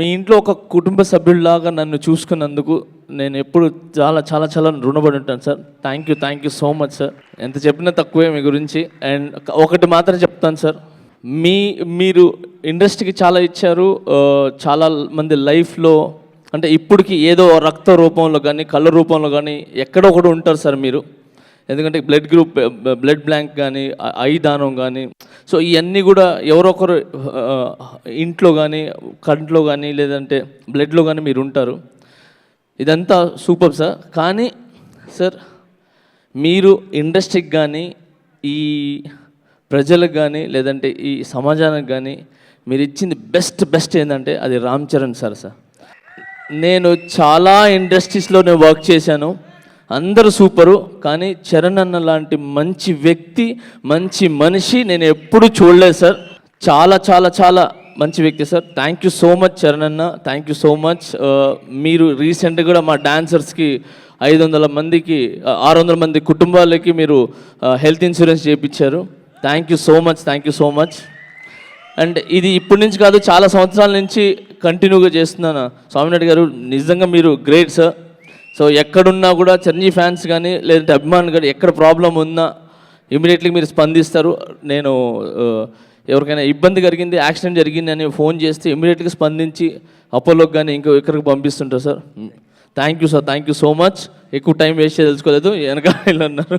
మీ ఇంట్లో ఒక కుటుంబ సభ్యుడిలాగా నన్ను చూసుకున్నందుకు నేను ఎప్పుడు చాలా చాలా చాలా రుణపడి ఉంటాను sir. Thank you thank you so much sir ఎంత చెప్పినా తక్కువే మీ గురించి. అండ్ ఒకటి మాత్రం చెప్తాను సార్ మీ మీరు ఇండస్ట్రీకి చాలా ఇచ్చారు. చాలా మంది లైఫ్లో అంటే ఇప్పటికి ఏదో రక్త రూపంలో కానీ కళ్ళ రూపంలో కానీ ఎక్కడో ఒకటి ఉంటారు సార్ మీరు. ఎందుకంటే బ్లడ్ గ్రూప్ బ్లడ్ బ్లాంక్ కానీ ఐ దానం కానీ సో ఇవన్నీ కూడా ఎవరొకరు eh, ఇంట్లో కానీ కంట్లో కానీ లేదంటే బ్లడ్లో కానీ మీరు ఉంటారు ఇదంతా సూపర్ సార్ కానీ సార్ మీరు ఇండస్ట్రీకి కానీ ఈ ప్రజలకు కానీ లేదంటే ఈ సమాజానికి కానీ మీరు ఇచ్చింది బెస్ట్ బెస్ట్ ఏంటంటే అది రామ్ చరణ్ సార్ సార్ నేను చాలా ఇండస్ట్రీస్లో నేను వర్క్ చేశాను. అందరూ సూపరు కానీ చరణ్ అన్న లాంటి మంచి వ్యక్తి మంచి మనిషి నేను ఎప్పుడూ చూడలేదు సార్. చాలా చాలా చాలా మంచి వ్యక్తి sir. Thank you so much Charan అన్న. థ్యాంక్ యూ సో మచ్ మీరు రీసెంట్గా కూడా మా డాన్సర్స్కి ఐదు వందల మందికి uh, ఆరు వందల మంది కుటుంబాలకి మీరు హెల్త్ ఇన్సూరెన్స్ చేయించారు thank you so much thank you so much and ఇది ఇప్పటి నుంచి కాదు చాలా సంవత్సరాల నుంచి కంటిన్యూగా చేస్తున్నాను. స్వామినాయుడు గారు నిజంగా మీరు గ్రేట్ సార్ సో ఎక్కడున్నా కూడా చిరంజీవి ఫ్యాన్స్ కానీ లేదంటే అభిమానులు కానీ ఎక్కడ ప్రాబ్లం ఉన్నా ఇమీడియట్లీ మీరు స్పందిస్తారు. నేను ఎవరికైనా ఇబ్బంది జరిగింది యాక్సిడెంట్ జరిగింది అని ఫోన్ చేస్తే ఇమీడియట్గా స్పందించి అపోలోకి కానీ ఇంకో ఇక్కడికి పంపిస్తుంటారు sir. Thank you sir thank you so much. ఎక్కువ టైం వేస్ట్ తెలుసుకోలేదు వెనక అన్నారు.